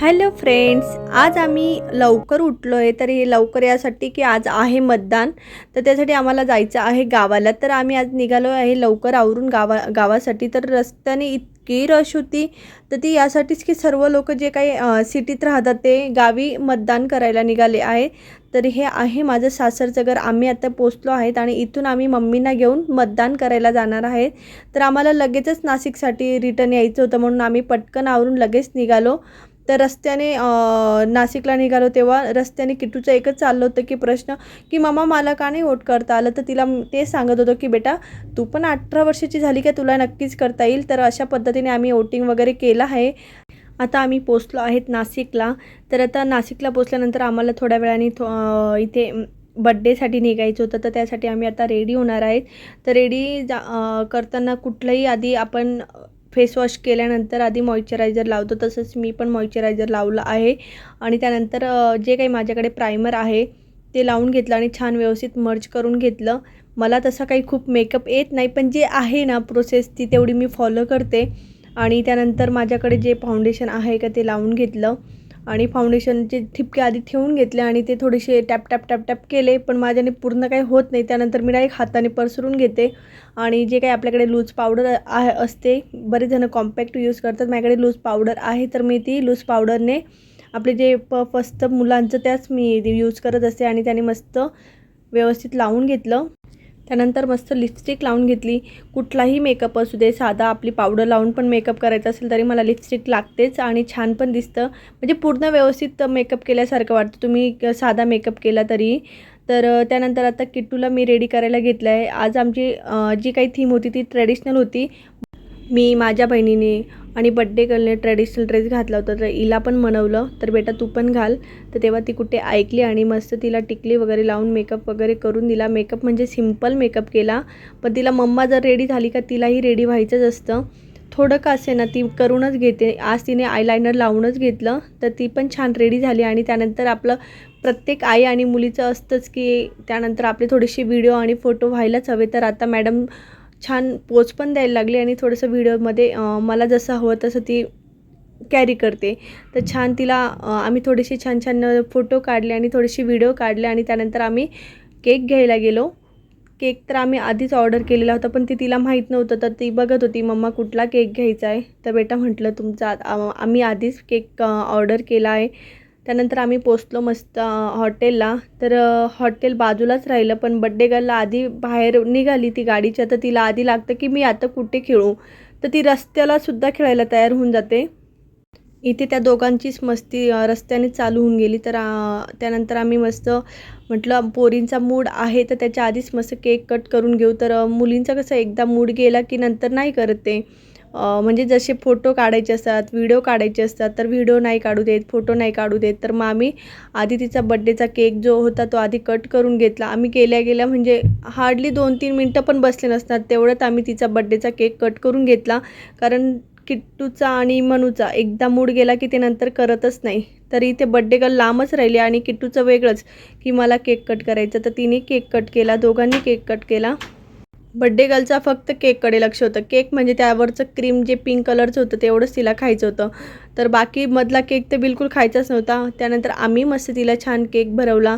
Hello friends आज आम्ही लवकर उठलो आहे तर हे लवकर यासाठी की आज आहे मतदान तर त्यासाठी आम्हाला जायचं आहे गावाला. तर आम्ही आज निघालो आहे लवकर आवरून गावा गावासाठी. तर रस्त्याने इतकी रश होती तर ती यासाठीच की सर्व लोक जे काही सिटीत राहतात ते गावी मतदान करायला निघाले आहे. तर हे आहे माझं सासरचं घर. आम्ही आता पोचलो आहेत आणि इथून आम्ही मम्मींना घेऊन मतदान करायला जाणार आहेत. तर आम्हाला लगेचच नाशिकसाठी रिटर्न यायचं होतं म्हणून आम्ही पटकन आवरून लगेच निघालो. तर रस्त्याने नाशिकला निघालो तेव्हा रस्त्याने किटूचं एकच चाललं होतं की प्रश्न की मामा मला का नाही वोट करता आलं? तर तिला ते सांगत होतो की बेटा तू पण अठरा वर्षाची झाली का? तुला नक्कीच करता येईल. तर अशा पद्धतीने आम्ही वोटिंग वगैरे केलं आहे. आता आम्ही पोचलो आहेत नाशिकला. तर आता नाशिकला पोचल्यानंतर आम्हाला थोड्या वेळाने थो इथे बड्डेसाठी निघायचं होतं. तर त्यासाठी आम्ही आता रेडी होणार आहेत. तर रेडी जा करताना कुठलंही आधी आपण फेसवॉश केल्यानंतर आधी मॉइश्चरायझर लावतो तसंच मी पण मॉइश्चरायझर लावलं आहे. आणि त्यानंतर जे काही माझ्याकडे प्रायमर आहे ते लावून घेतलं आणि छान व्यवस्थित मर्ज करून घेतलं. मला तसा काही खूप मेकअप येत नाही पण जे आहे ना प्रोसेस ती तेवढी मी फॉलो करते. आणि त्यानंतर माझ्याकडे जे फाउंडेशन आहे का ते लावून घेतलं. आणि फाउंडेशनचे ठिपके आधी ठेवून घेतले आणि ते थोडेसे टॅप टॅप टॅप टॅप केले. पण माझ्याने पूर्ण काही होत नाही. त्यानंतर मी डायरेक्ट हाताने पसरून घेते. आणि जे काही आपल्याकडे लूज पावडर आहे असते बरेच जण कॉम्पॅक्ट यूज करतात. माझ्याकडे लूज पावडर आहे तर मी ती लूज पावडरने आपले जे पफ असतं मुलांचं त्याच मी यूज करत असते. आणि त्याने मस्त व्यवस्थित लावून घेतलं. त्यानंतर मस्त लिपस्टिक लावून घेतली. कुठलाही मेकअप असू दे साधा आपली पावडर लावून पण मेकअप करायचा असेल तरी मला लिपस्टिक लागतेच आणि छान पण दिसतं. म्हणजे पूर्ण व्यवस्थित मेकअप केल्यासारखं वाटतं. तुम्ही साधा मेकअप केला तरी. तर त्यानंतर आता किट्टूला मी रेडी करायला घेतलं आहे आज आमची जी काही थीम होती ती ट्रॅडिशनल होती. मी माझ्या बहिणीने आणि बड्डे गर्लने ट्रॅडिशनल ड्रेस घातला होता तर हिला पण मनवलं. तर बेटा तू पण घाल. तर तेव्हा ती कुठे ऐकली आणि मस्त तिला टिकली वगैरे लावून मेकअप वगैरे करून दिला. मेकअप म्हणजे सिंपल मेकअप केला. पण तिला मम्मा जर रेडी झाली का तिलाही रेडी व्हायचंच असतं. थोडं का असे ना ती करूनच घेते. आज तिने आयलायनर लावूनच घेतलं तर ती पण छान रेडी झाली. आणि त्यानंतर आपलं प्रत्येक आई आणि मुलीचं असतंच की त्यानंतर आपले थोडेसे व्हिडिओ आणि फोटो व्हायलाच हवे. तर आता मॅडम छान पोच पण द्यायला लागली आणि थोडंसं व्हिडिओमध्ये मला जसं हवं तसं ती कॅरी करते. तर छान तिला आम्ही थोडेसे छान छान फोटो काढले आणि थोडेसे व्हिडिओ काढले आणि त्यानंतर आम्ही केक घ्यायला गेलो. केक तर आम्ही आधीच ऑर्डर केलेला होता पण ती तिला माहीत नव्हतं तर ती बघत होती मम्मा कुठला केक घ्यायचा आहे? तर बेटा म्हटलं तुमचा आम्ही आधीच केक ऑर्डर केला आहे. त्यानंतर आम्ही पोचलो मस्त हॉटेलला. तर हॉटेल बाजूलाच राहिलं पण बड्डे गर्लला आधी बाहेर निघाली ती गाडीच्या. तर तिला आधी लागतं की मी आता कुठे खेळू? तर ती रस्त्याला सुद्धा खेळायला तयार होऊन जाते. इथे त्या दोघांचीच मस्ती रस्त्याने चालू होऊन गेली. तर त्यानंतर आम्ही मस्त म्हटलं पोरींचा मूड आहे तर त्याच्या आधीच मस्त केक कट करून घेऊ. तर मुलींचा कसं एकदा मूड गेला की नंतर नाही करत ते. म्हणजे जसे फोटो काढायचे असतात व्हिडिओ काढायचे असतात तर व्हिडिओ नाही काढू देत फोटो नाही काढू देत. तर मग आम्ही आधी तिचा बड्डेचा केक जो होता तो आधी कट करून घेतला. आम्ही गेल्या गेल्या म्हणजे हार्डली दोन तीन मिनटं पण बसले नसतात. तेवढ्यात आम्ही तिचा बड्डेचा केक कट करून घेतला. कारण किट्टूचा आणि मनूचा एकदा मूड गेला की ते नंतर करतच नाही. तरी ते बड्डे गर्ल लांबच राहिले आणि किट्टूचं वेगळंच की मला केक कट करायचं. तर तिने केक कट केला दोघांनी केक कट केला. बड्डे गर्लचा फक्त केककडे लक्ष होतं. केक म्हणजे त्यावरचं क्रीम जे पिंक कलरचं होतं तेवढंच तिला खायचं होतं. तर बाकी मधला केक तर बिलकुल खायचाच नव्हता. त्यानंतर आम्ही मस्त तिला छान केक भरवला.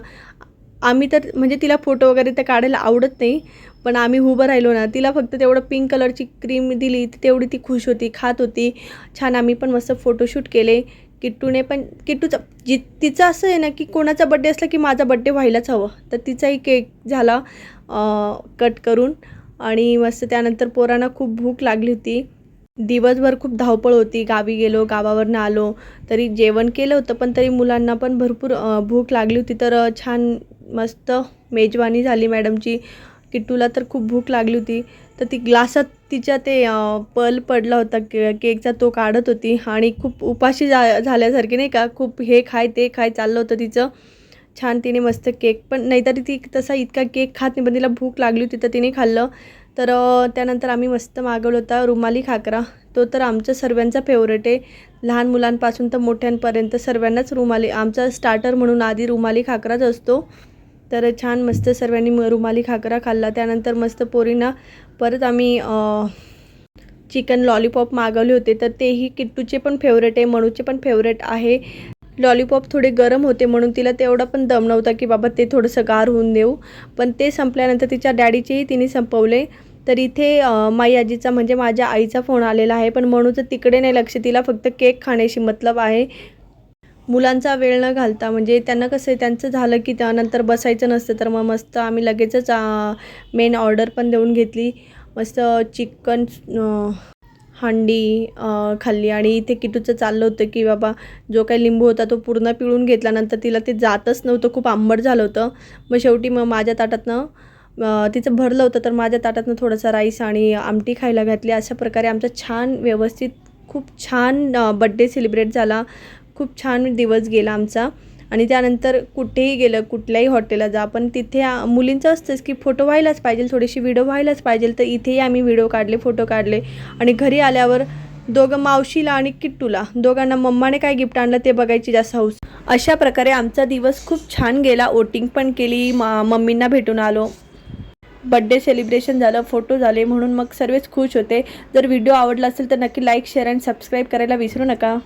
आम्ही तर म्हणजे तिला फोटो वगैरे तर काढायला आवडत नाही पण आम्ही उभं राहिलो ना तिला फक्त तेवढं पिंक कलरची क्रीम दिली तेवढी ती खुश होती खात होती. छान आम्ही पण मस्त फोटोशूट केले. किट्टूने पण किट्टूचा जि तिचं असं आहे ना की कोणाचा बड्डे असला की माझा बड्डे व्हायलाच हवं. तर तिचाही केक झाला कट करून. आणि मस्त त्यानंतर पोरांना खूप भूक लागली होती. दिवसभर खूप धावपळ होती. गावी गेलो गावावरनं आलो. तरी जेवण केलं होतं पण तरी मुलांना पण भरपूर भूक लागली होती. तर छान मस्त मेजवानी झाली मॅडमची. किट्टूला तर खूप भूक लागली होती. तर ती ग्लासात तिच्या ते पल पडला होता. के केकचा तो काढत होती. आणि खूप उपाशी जा झाल्यासारखी नाही का? खूप हे खाय ते खाय चाललं होतं तिचं. छान तिने मस्त केक पण नाहीतरी ती तसा इतका केक खात नाही पण तिला भूक लागली होती तर तिने खाल्लं. तर त्यानंतर आम्ही मस्त मागवलं होता रुमाली खाकरा. तो तर आमच्या सर्वांचा फेवरेट आहे. लहान मुलांपासून तर मोठ्यांपर्यंत सर्वांनाच रुमाली आमचा स्टार्टर म्हणून आधी रुमाली खाकराच असतो. तर छान मस्त सर्वांनी म- रुमाली खाकरा खाल्ला. त्यानंतर मस्त पोरींना परत आम्ही चिकन लॉलीपॉप मागवले होते. तर तेही किट्टूचे पण फेवरेट आहे मनूचे पण फेवरेट आहे. लॉलीपॉप थोडे गरम होते म्हणून तिला तेवढा पण दम नव्हता की बाबा ते थोडंसं गार होऊन देऊ. पण ते संपल्यानंतर तिच्या डॅडीचेही तिने संपवले. तर इथे माई आजीचा म्हणजे माझ्या आईचा फोन आलेला आहे. पण मनूचं तिकडे नाही लक्ष. तिला फक्त केक खाण्याशी मतलब आहे. मुलांचा वेळ न घालता म्हणजे त्यांना कसं आहे त्यांचं झालं की त्यानंतर बसायचं नसतं. तर मग मस्त आम्ही लगेचच मेन ऑर्डर पण देऊन घेतली. मस्त चिकन हांडी खाल्ली आणि इथे किटूचं चाललं होतं की बाबा जो काही लिंबू होता तो पूर्ण पिळून घेतल्यानंतर तिला ते जातच नव्हतं खूप आंबट झालं होतं. मग शेवटी मग माझ्या ताटातनं तिचं भरलं होतं तर माझ्या ताटातनं थोडासा राईस आणि आमटी खायला घातली. अशा प्रकारे आमचा छान व्यवस्थित खूप छान बड्डे सेलिब्रेट झाला. खूप छान दिवस गेला आमचा. आणि त्यानंतर कुठेही गेलं कुठल्याही हॉटेलला जा पण तिथे मुलींचं असतंच की फोटो व्हायलाच पाहिजे थोडीशी व्हिडिओ व्हायलाच पाहिजे तर इथेही आम्ही व्हिडिओ काढले फोटो काढले. आणि घरी आल्यावर दोघं मावशीला आणि किट्टूला दोघांना मम्माने काय गिफ्ट आणलं ते बघायची जास्त हौस. अशा प्रकारे आमचा दिवस खूप छान गेला. ओटिंग पण केली मा मम्मींना भेटून आलो. बड्डे सेलिब्रेशन झालं फोटो झाले म्हणून मग सर्वच खुश होते. जर व्हिडिओ आवडला असेल तर नक्की लाईक शेअर अँड सबस्क्राईब करायला विसरू नका.